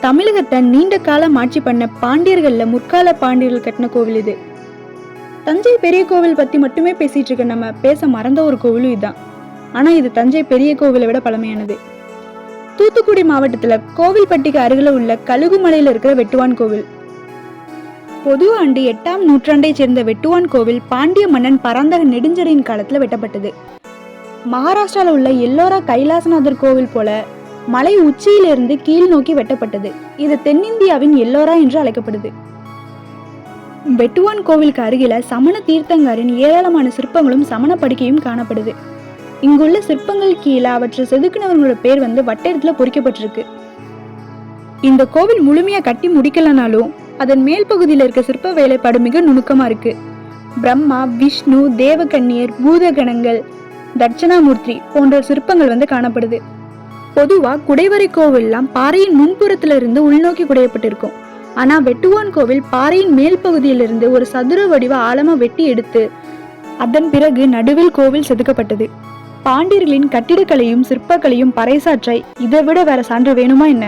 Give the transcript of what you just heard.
தமிழகத்தை நீண்ட காலம் ஆட்சி பண்ண பாண்டியர்கள்ல முற்கால பாண்டியர்கள் கட்டின கோவில் இது. தஞ்சை பெரிய கோவில் பத்தி மட்டுமே பேசிட்டு இருக்க நம்ம பேச மறந்த ஒரு கோவிலும் இதுதான் ஆனா இது தஞ்சை பெரிய கோவிலை விட பழமையானது. தூத்துக்குடி மாவட்டத்துல கோவில்பட்டிக்கு அருகில உள்ள கழுகுமலையில இருக்கிற வெட்டுவான் கோவில். பொது ஆண்டு எட்டாம் நூற்றாண்டைச் சேர்ந்த வெட்டுவான் கோவில் பாண்டிய மன்னன் பராந்தக நெடுஞ்செழியன் காலத்துல வெட்டப்பட்டது. மகாராஷ்டிரால உள்ள எல்லோரா கைலாசநாதர் கோவில் போல மலை உச்சியிலிருந்து கீழ் நோக்கி வெட்டப்பட்டது. இது தென்னிந்தியாவின் எல்லோரா என்று அழைக்கப்படுது. வெட்டுவான் கோவிலுக்கு அருகில சமண தீர்த்தங்காரின் ஏராளமான சிற்பங்களும் சமண படுக்கையும் காணப்படுது. இங்குள்ள சிற்பங்கள் கீழே அவற்றை செதுக்கினவர்களோட பேர் வந்து வட்டெழுத்துல பொறிக்கப்பட்டிருக்கு. இந்த கோவில் முழுமையா கட்டி முடிக்கலனாலும் அதன் மேல் பகுதியில் இருக்க சிற்ப வேலைப்பாடு மிக நுணுக்கமா இருக்கு. பிரம்மா விஷ்ணு தேவகன்னியர் பூதகணங்கள் தட்சணாமூர்த்தி போன்ற சிற்பங்கள் வந்து காணப்படுது. பொதுவாக குடைவரை கோவில்லாம் பாறையின் முன்புறத்திலிருந்து உள்நோக்கி குடையப்பட்டிருக்கும். ஆனால் வெட்டுவான் கோவில் பாறையின் மேல் பகுதியிலிருந்து ஒரு சதுர வடிவ ஆழமாக வெட்டி எடுத்து அதன் பிறகு நடுவில் கோவில் செதுக்கப்பட்டது. பாண்டியர்களின் கட்டிடக்கலையும் சிற்பக்கலையும் பறைசாற்ற இதை விட வேற சான்று வேணுமா என்ன?